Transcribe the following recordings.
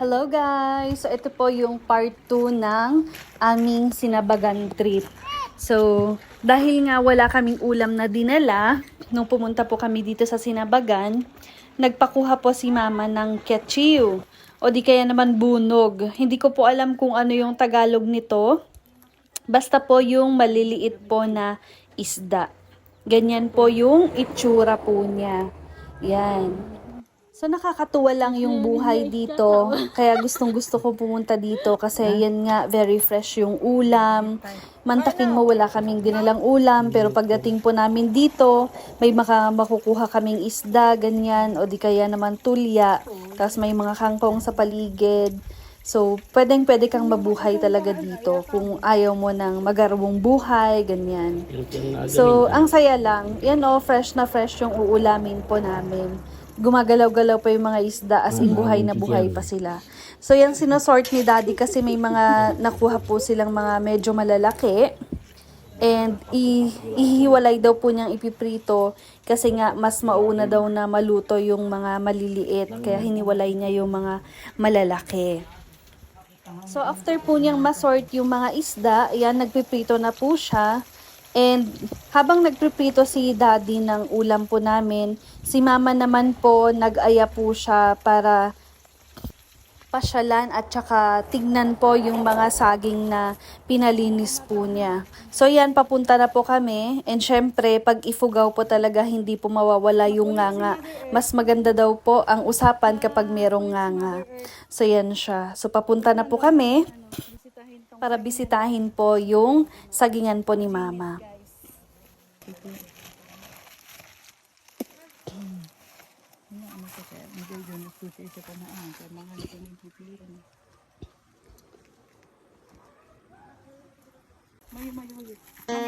Hello guys! So ito po yung part 2 ng aming sinabagan trip. So, dahil nga wala kaming ulam na dinala, nung pumunta po kami dito sa sinabagan, nagpakuha po si mama ng ketchiu. O di kaya naman bunog. Hindi ko po alam kung ano yung Tagalog nito. Basta po yung maliliit po na isda. Ganyan po yung itsura po niya. Yan. So nakakatuwa lang yung buhay dito. Kaya gustong gusto ko pumunta dito kasi yan nga very fresh yung ulam. Mantaking mo wala kaming dinalang ulam pero pagdating po namin dito, may maka makukuha kaming isda, ganyan o di kaya naman tulya. Tapos may mga kangkong sa paligid. So, pwedeng pwede kang mabuhay talaga dito kung ayaw mo ng magarwong buhay, ganyan. So, ang saya lang. Yan o, fresh na fresh yung uulamin po namin. Gumagalaw-galaw pa yung mga isda as in buhay na buhay pa sila. So, yan sinosort ni daddy kasi may mga nakuha po silang mga medyo malalaki. And i- ihiwalay daw po niyang ipiprito kasi nga mas mauna daw na maluto yung mga maliliit. Kaya hiniwalay niya yung mga malalaki. So after po niyang masort yung mga isda, ayan, nagpiprito na po siya. And habang nagpiprito si daddy ng ulam po namin, si mama naman po nag-aya po siya para pasyalan at saka tignan po yung mga saging na pinalinis po niya. So yan, papunta na po kami. And syempre, pag ifugaw po talaga, hindi po mawawala yung nganga. Mas maganda daw po ang usapan kapag merong nganga. So yan siya. So papunta na po kami para bisitahin po yung sagingan po ni mama. Udyo.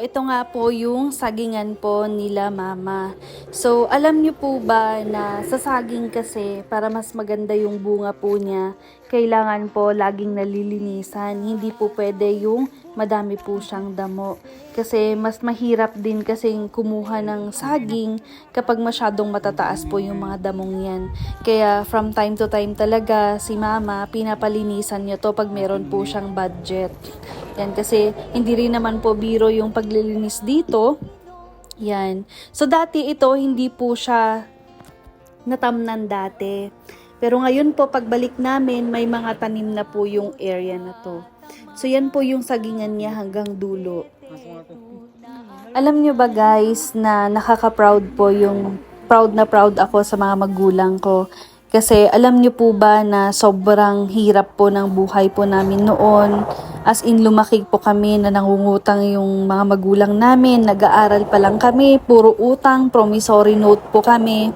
Ito nga po yung sagingan po nila mama. So alam niyo po ba na sa saging kasi para mas maganda yung bunga po niya, kailangan po laging nalilinisan. Hindi po pwede yung madami po siyang damo. Kasi mas mahirap din kasing kumuha ng saging kapag masyadong matataas po yung mga damong yan. Kaya from time to time talaga si mama pinapalinisan niya to pag meron po siyang budget. Yan kasi hindi rin naman po biro yung paglilinis dito. Yan. So dati ito hindi po siya natamnan dati. Pero ngayon po pagbalik namin may mga tanim na po yung area na to. So yan po yung sagingan niya hanggang dulo. Alam nyo ba guys na nakaka-proud po yung proud na proud ako sa mga magulang ko. Kasi alam nyo po ba na sobrang hirap po ng buhay po namin noon. As in lumaki po kami na nangungutang yung mga magulang namin. Nag-aaral pa lang kami, puro utang, promissory note po kami.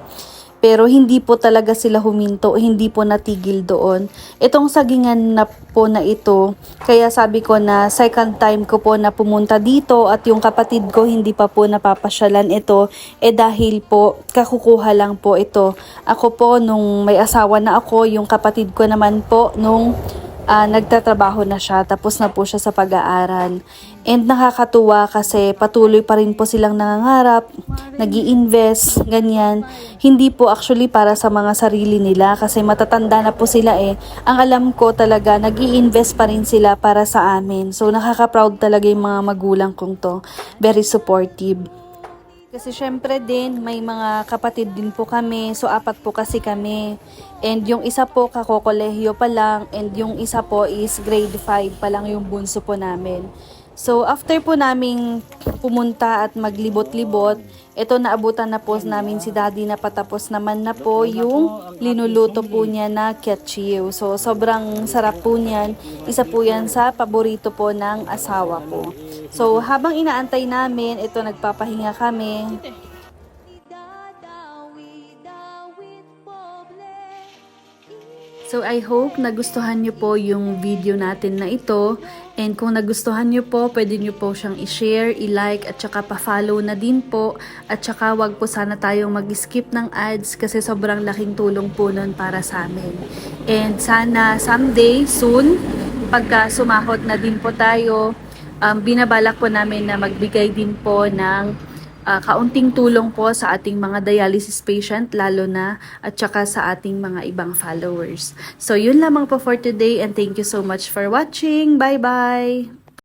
Pero hindi po talaga sila huminto, hindi po natigil doon. Itong sagingan na po na ito, kaya sabi ko na second time ko po na pumunta dito at yung kapatid ko hindi pa po napapasyalan ito, eh dahil po kakukuha lang po ito. Ako po nung may asawa na ako, yung kapatid ko naman po nung ah, nagtatrabaho na siya, tapos na po siya sa pag-aaral. And nakakatuwa kasi patuloy pa rin po silang nangangarap, nag invest ganyan. Hindi po actually para sa mga sarili nila kasi matatanda na po sila eh. Ang alam ko talaga, nag invest pa rin sila para sa amin. So nakaka-proud talaga yung mga magulang kong to. Very supportive. Kasi syempre din, may mga kapatid din po kami. So, apat po kasi kami. And yung isa po, kakokolehiyo pa lang. And yung isa po is grade 5 pa lang yung bunso po namin. So, after po naming pumunta at maglibot-libot, ito naabutan na po namin si daddy na patapos naman na po yung linuluto po niya na ketchiu. So, sobrang sarap po niyan. Isa po yan sa paborito po ng asawa ko. So, habang inaantay namin, ito nagpapahinga kami. So I hope nagustuhan niyo po yung video natin na ito. And kung nagustuhan niyo po, pwede niyo po siyang i-share, i-like, at saka pa-follow na din po. At saka wag po sana tayong mag-skip ng ads kasi sobrang laking tulong po nun para sa amin. And sana someday, soon, pagka sumahot na din po tayo, um, binabalak po namin na magbigay din po ng ah, kaunting tulong po sa ating mga dialysis patient lalo na at saka sa ating mga ibang followers. So yun lamang po for today and thank you so much for watching. Bye bye.